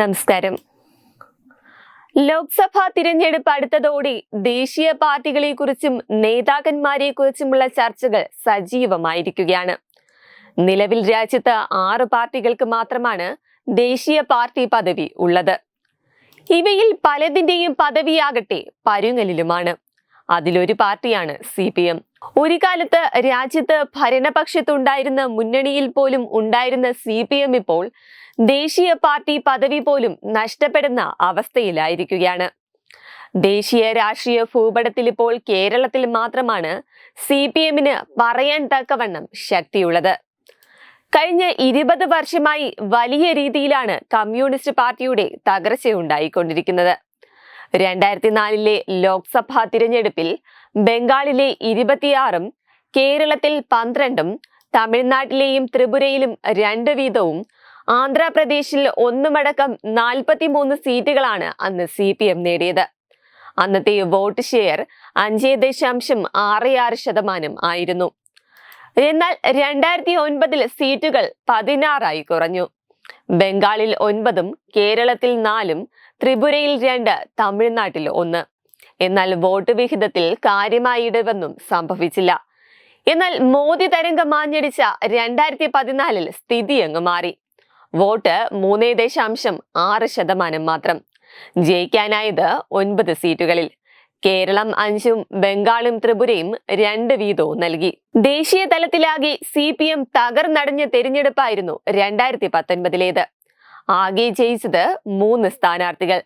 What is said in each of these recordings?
നമസ്കാരം. ലോക്സഭാ തിരഞ്ഞെടുപ്പ് അടുത്തതോടെ ദേശീയ പാർട്ടികളെ കുറിച്ചും നേതാക്കന്മാരെ കുറിച്ചുമുള്ള ചർച്ചകൾ സജീവമായിരിക്കുകയാണ്. നിലവിൽ രാജ്യത്ത് ആറ് പാർട്ടികൾക്ക് മാത്രമാണ് ദേശീയ പാർട്ടി പദവി ഉള്ളത്. ഇവയിൽ പലതിന്റെയും പദവിയാകട്ടെ പരുങ്ങലിലുമാണ്. അതിലൊരു പാർട്ടിയാണ് സി പി എം. ഒരു കാലത്ത് രാജ്യത്ത് ഭരണപക്ഷത്തുണ്ടായിരുന്ന മുന്നണിയിൽ പോലും ഉണ്ടായിരുന്ന സി പി എം ഇപ്പോൾ ദേശീയ പാർട്ടി പദവി പോലും നഷ്ടപ്പെടുന്ന അവസ്ഥയിലായിരിക്കുകയാണ്. ദേശീയ രാഷ്ട്രീയ ഭൂപടത്തിൽ ഇപ്പോൾ കേരളത്തിൽ മാത്രമാണ് സി പി എമ്മിന് പറയാൻ തക്കവണ്ണം ശക്തിയുള്ളത്. കഴിഞ്ഞ ഇരുപത് വർഷമായി വലിയ രീതിയിലാണ് കമ്മ്യൂണിസ്റ്റ് പാർട്ടിയുടെ തകർച്ചയുണ്ടായിക്കൊണ്ടിരിക്കുന്നത് രണ്ടായിരത്തി നാലിലെ ലോക്സഭാ തിരഞ്ഞെടുപ്പിൽ ബംഗാളിലെ ഇരുപത്തിയാറും കേരളത്തിൽ പന്ത്രണ്ടും തമിഴ്നാട്ടിലെയും ത്രിപുരയിലും രണ്ട് വീതവും ആന്ധ്രാപ്രദേശിൽ ഒന്നുമടക്കം നാൽപ്പത്തിമൂന്ന് സീറ്റുകളാണ് അന്ന് സി പി എം നേടിയത്. അന്നത്തെ വോട്ട് ഷെയർ അഞ്ച് ദശാംശം ആറ് ആറ് ശതമാനം ആയിരുന്നു. എന്നാൽ രണ്ടായിരത്തി ഒൻപതിൽ സീറ്റുകൾ പതിനാറായി കുറഞ്ഞു. ബംഗാളിൽ ഒൻപതും കേരളത്തിൽ നാലും ത്രിപുരയിൽ രണ്ട് തമിഴ്നാട്ടിൽ ഒന്ന്. എന്നാൽ വോട്ട് വിഹിതത്തിൽ കാര്യമായ ഇടവൊന്നും സംഭവിച്ചില്ല. എന്നാൽ മോദി തരംഗം മാഞ്ഞടിച്ച രണ്ടായിരത്തി പതിനാലിൽ സ്ഥിതി അങ്ങ് മാറി. വോട്ട് മൂന്നേ ദശാംശം ആറ് ശതമാനം മാത്രം. ജയിക്കാനായത് ഒൻപത് സീറ്റുകളിൽ. കേരളം അഞ്ചും ബംഗാളും ത്രിപുരയും രണ്ട് വീതവും നൽകി. ദേശീയ തലത്തിലാകെ സി പി എം തകർന്നടഞ്ഞ തെരഞ്ഞെടുപ്പായിരുന്നു രണ്ടായിരത്തി പത്തൊൻപതിലേത് ആകെ ജയിച്ചത് മൂന്ന് സ്ഥാനാർത്ഥികൾ.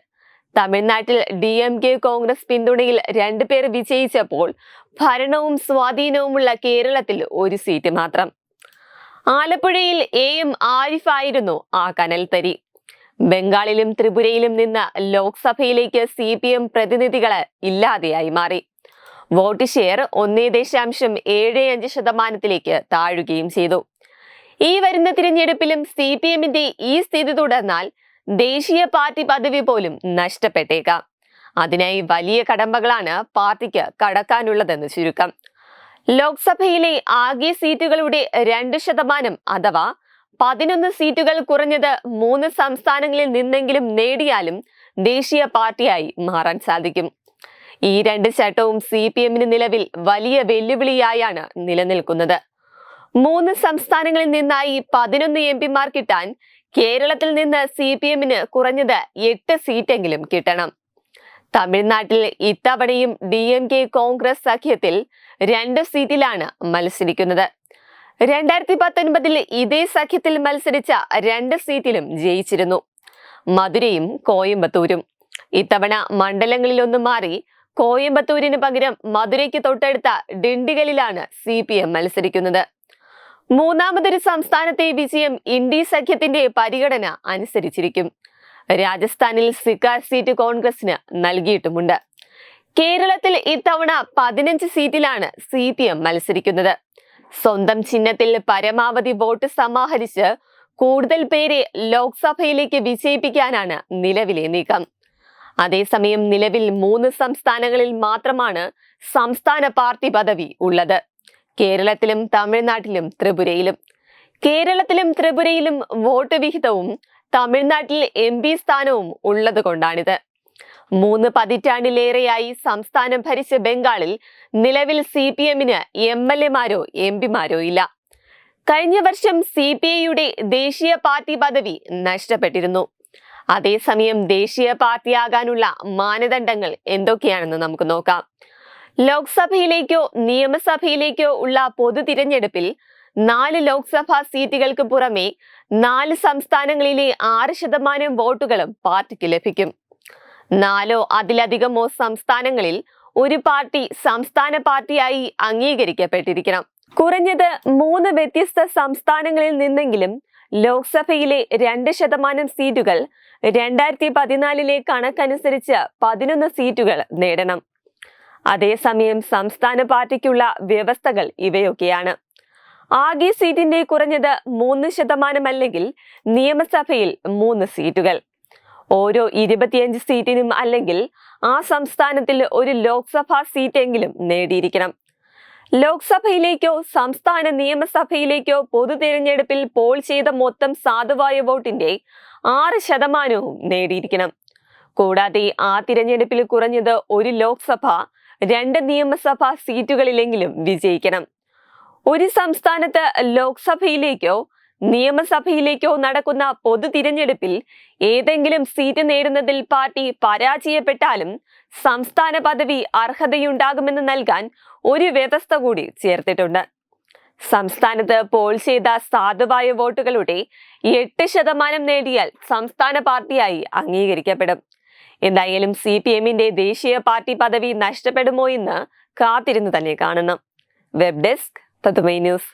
തമിഴ്നാട്ടിൽ ഡി എം കെ കോൺഗ്രസ് പിന്തുണയിൽ രണ്ടുപേർ വിജയിച്ചപ്പോൾ ഭരണവും സ്വാധീനവുമുള്ള കേരളത്തിൽ ഒരു സീറ്റ് മാത്രം. ആലപ്പുഴയിൽ എ എം ആരിഫായിരുന്നു ആ കനൽത്തരി. ബംഗാളിലും ത്രിപുരയിലും നിന്ന് ലോക്സഭയിലേക്ക് സി പി എം പ്രതിനിധികൾ ഇല്ലാതെയായി മാറി. വോട്ട് ഷെയർ ഒന്നേ ദശാംശം ഏഴ് അഞ്ച് ശതമാനത്തിലേക്ക് താഴുകയും ചെയ്തു. ഈ വരുന്ന തിരഞ്ഞെടുപ്പിലും സി പി എമ്മിന്റെ ഈ സ്ഥിതി തുടർന്നാൽ ദേശീയ പാർട്ടി പദവി പോലും നഷ്ടപ്പെട്ടേക്കാം. അതിനായി വലിയ കടമ്പകളാണ് പാർട്ടിക്ക് കടക്കാനുള്ളതെന്ന് ചുരുക്കം. ലോക്സഭയിലെ ആകെ സീറ്റുകളുടെ രണ്ട് ശതമാനം അഥവാ പതിനൊന്ന് സീറ്റുകൾ കുറഞ്ഞത് മൂന്ന് സംസ്ഥാനങ്ങളിൽ നിന്നെങ്കിലും നേടിയാലും ദേശീയ പാർട്ടിയായി മാറാൻ സാധിക്കും. ഈ രണ്ട് ചട്ടവും സി പി എമ്മിന് നിലവിൽ വലിയ വെല്ലുവിളിയായാണ് നിലനിൽക്കുന്നത്. മൂന്ന് സംസ്ഥാനങ്ങളിൽ നിന്നായി പതിനൊന്ന് എം പിമാർ കിട്ടാൻ കേരളത്തിൽ നിന്ന് സി പി എമ്മിന് കുറഞ്ഞത് എട്ട് സീറ്റെങ്കിലും കിട്ടണം. തമിഴ്നാട്ടിൽ ഇത്തവണയും ഡി എം കെ കോൺഗ്രസ് സഖ്യത്തിൽ രണ്ട് സീറ്റിലാണ് മത്സരിക്കുന്നത്. രണ്ടായിരത്തി പത്തൊൻപതിൽ ഇതേ സഖ്യത്തിൽ മത്സരിച്ച രണ്ട് സീറ്റിലും ജയിച്ചിരുന്നു. മധുരയും കോയമ്പത്തൂരും. ഇത്തവണ മണ്ഡലങ്ങളിലൊന്നും മാറി കോയമ്പത്തൂരിന് പകരം മധുരയ്ക്ക് തൊട്ടടുത്ത ഡിണ്ടിഗലിലാണ് സി പി എം മത്സരിക്കുന്നത്. മൂന്നാമതൊരു സംസ്ഥാനത്തെ വിജയം ഇൻഡി സഖ്യത്തിന്റെ പരിഗണന അനുസരിച്ചിരിക്കും. രാജസ്ഥാനിൽ സിക്കാർ സീറ്റ് കോൺഗ്രസിന് നൽകിയിട്ടുമുണ്ട്. കേരളത്തിൽ ഇത്തവണ പതിനഞ്ച് സീറ്റിലാണ് സി പി എം മത്സരിക്കുന്നത്. സ്വന്തം ചിഹ്നത്തിൽ പരമാവധി വോട്ട് സമാഹരിച്ച് കൂടുതൽ പേരെ ലോക്സഭയിലേക്ക് വിജയിപ്പിക്കാനാണ് നിലവിലെ നീക്കം. അതേസമയം നിലവിൽ മൂന്ന് സംസ്ഥാനങ്ങളിൽ മാത്രമാണ് സംസ്ഥാന പാർട്ടി പദവി ഉള്ളത്. കേരളത്തിലും തമിഴ്നാട്ടിലും ത്രിപുരയിലും. കേരളത്തിലും ത്രിപുരയിലും വോട്ട് വിഹിതവും തമിഴ്നാട്ടിൽ എം പി സ്ഥാനവും ഉള്ളത് കൊണ്ടാണിത്. മൂന്ന് പതിറ്റാണ്ടിലേറെയായി സംസ്ഥാനം ഭരിച്ച ബംഗാളിൽ നിലവിൽ സി പി എമ്മിന് എം എൽ എമാരോ എം പിമാരോ ഇല്ല. കഴിഞ്ഞ വർഷം സി പി ഐയുടെ ദേശീയ പാർട്ടി പദവി നഷ്ടപ്പെട്ടിരുന്നു. അതേസമയം ദേശീയ പാർട്ടിയാകാനുള്ള മാനദണ്ഡങ്ങൾ എന്തൊക്കെയാണെന്ന് നമുക്ക് നോക്കാം. ലോക്സഭയിലേക്കോ നിയമസഭയിലേക്കോ ഉള്ള പൊതു തിരഞ്ഞെടുപ്പിൽ നാല് ലോക്സഭാ സീറ്റുകൾക്ക് പുറമെ നാല് സംസ്ഥാനങ്ങളിലെ ആറ് ശതമാനം വോട്ടുകളും പാർട്ടിക്ക് ലഭിക്കും. നാലോ അതിലധികമോ സംസ്ഥാനങ്ങളിൽ ഒരു പാർട്ടി സംസ്ഥാന പാർട്ടിയായി അംഗീകരിക്കപ്പെട്ടിരിക്കണം. കുറഞ്ഞത് മൂന്ന് വ്യത്യസ്ത സംസ്ഥാനങ്ങളിൽ നിന്നെങ്കിലും ലോക്സഭയിലെ രണ്ട് ശതമാനം സീറ്റുകൾ രണ്ടായിരത്തി പതിനാലിലെ കണക്കനുസരിച്ച് പതിനൊന്ന് സീറ്റുകൾ നേടണം. അതേസമയം സംസ്ഥാന പാർട്ടിക്കുള്ള വ്യവസ്ഥകൾ ഇവയൊക്കെയാണ്. ആകെ സീറ്റിന്റെ കുറഞ്ഞത് മൂന്ന് ശതമാനമല്ലെങ്കിൽ നിയമസഭയിൽ മൂന്ന് സീറ്റുകൾ. ഓരോ ഇരുപത്തിയഞ്ച് സീറ്റിനും അല്ലെങ്കിൽ ആ സംസ്ഥാനത്തിൽ ഒരു ലോക്സഭാ സീറ്റെങ്കിലും നേടിയിരിക്കണം. ലോക്സഭയിലേക്കോ സംസ്ഥാന നിയമസഭയിലേക്കോ പൊതു തിരഞ്ഞെടുപ്പിൽ പോൾ ചെയ്ത മൊത്തം സാധുവായ വോട്ടിന്റെ ആറ് ശതമാനവും നേടിയിരിക്കണം. കൂടാതെ ആ തിരഞ്ഞെടുപ്പിൽ കുറഞ്ഞത് ഒരു ലോക്സഭ രണ്ട് നിയമസഭാ സീറ്റുകളിലെങ്കിലും വിജയിക്കണം. ഒരു സംസ്ഥാനത്ത് ലോക്സഭയിലേക്കോ നിയമസഭയിലേക്കോ നടക്കുന്ന പൊതു തിരഞ്ഞെടുപ്പിൽ ഏതെങ്കിലും സീറ്റ് നേടുന്നതിൽ പാർട്ടി പരാജയപ്പെട്ടാലും സംസ്ഥാന പദവി അർഹതയുണ്ടാകുമെന്ന് നൽകാൻ ഒരു വ്യവസ്ഥ കൂടി ചേർത്തിട്ടുണ്ട്. സംസ്ഥാനത്ത് പോൾ ചെയ്ത സാധുവായ വോട്ടുകളുടെ എട്ട് ശതമാനം നേടിയാൽ സംസ്ഥാന പാർട്ടിയായി അംഗീകരിക്കപ്പെടും. എന്തായാലും സി പി എമ്മിന്റെ ദേശീയ പാർട്ടി പദവി നഷ്ടപ്പെടുമോ എന്ന് കാത്തിരുന്നു തന്നെ കാണണം. വെബ് ഡെസ്ക് തത്തുമൈ ന്യൂസ്